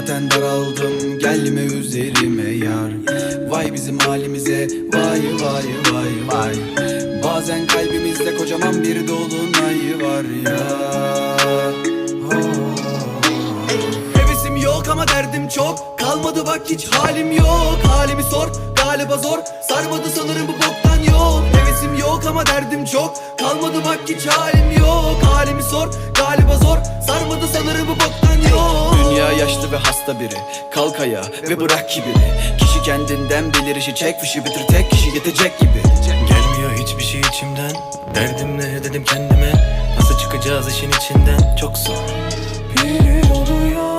Zaten daraldım. Gelme üzerime yar. Vay bizim halimize. Vay vay vay vay. Bazen kalbimizde kocaman bir dolunay var ya. Hevesim yok ama derdim çok. Kalmadı bak hiç halim yok. Halimi sor. Galiba zor. Sarmadı sanırım bu boktan yok Hevesim yok ama derdim çok. Kalmadı bak hiç halim yok. Halimi sor galiba zor. Sarmadı sanırım bu boktan yok. Dünya yaşlı ve hasta biri. Kalk ayağa ve bırak. kibiri. Kişi kendinden bilir işi çek fişi bitir tek kişi yetecek gibi. Gelmiyor hiçbir şey içimden. Derdim ne dedim kendime? Nasıl çıkacağız işin içinden? Çok zor. Biri oluyor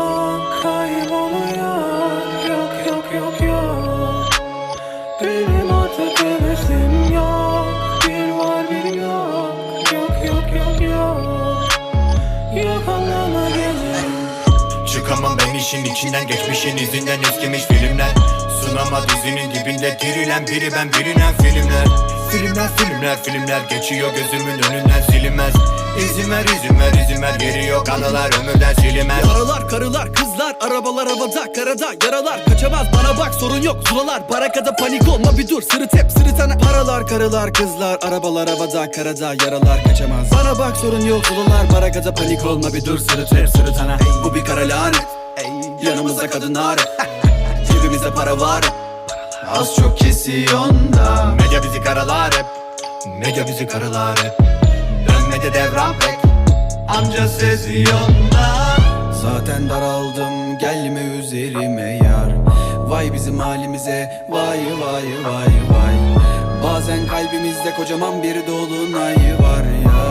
Çıkamam ben işin içinden geçmişin izinden eskimiş filmler. Sunama dizinin dibinde dirilen biri ben bilinen filmler Filmler filmler geçiyor gözümün önünden silinmez. İzin ver izin ver izin ver geri yok anılar ömürden silinmez. Paralar, karılar, kızlar, arabalar havada, karada Yaralar. Kaçamaz bana bak sorun yok Zulalar, barakada panik olma bir dur Sırıt hep sırıtana Paralar, karılar, kızlar, arabalar havada, karada Yaralar. Kaçamaz bana bak sorun yok Zulalar, barakada panik olma bir dur Sırıt hep sırıtana Bu bir kara lanet. Yanımızda kadınlar. Cebimizde para var. Az çok kesiyon da Medya bizi karalar hep Medya bizi karalar hep Dönmedi devran pek Anca sezyonda Zaten daraldım gelme üzerime yar. Vay bizim halimize vay vay vay vay. Bazen kalbimizde kocaman bir dolunay var ya.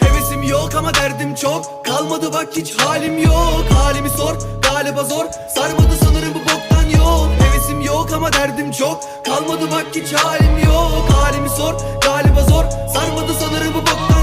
Hevesim yok ama derdim çok. Kalmadı bak hiç halim yok. Halimi sor galiba zor. Sarmadı sanırım ama derdim çok. Kalmadı bak hiç halim yok. Halimi sor galiba zor. Sarmadı sanırım bu boktan